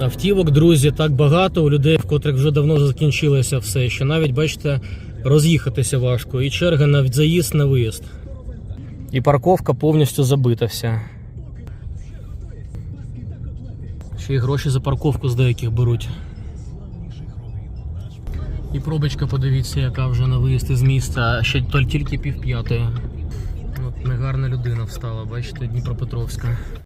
Автівок, друзі, так багато у людей, в котрих вже давно закінчилося все, що навіть, бачите, роз'їхатися важко. І черга на заїзд на виїзд. І парковка повністю забита вся. Ще й гроші за парковку з деяких беруть. І пробочка, подивіться, яка вже на виїзд із міста, а ще тільки пів п'ятої. От негарна людина встала, бачите, Дніпропетровська.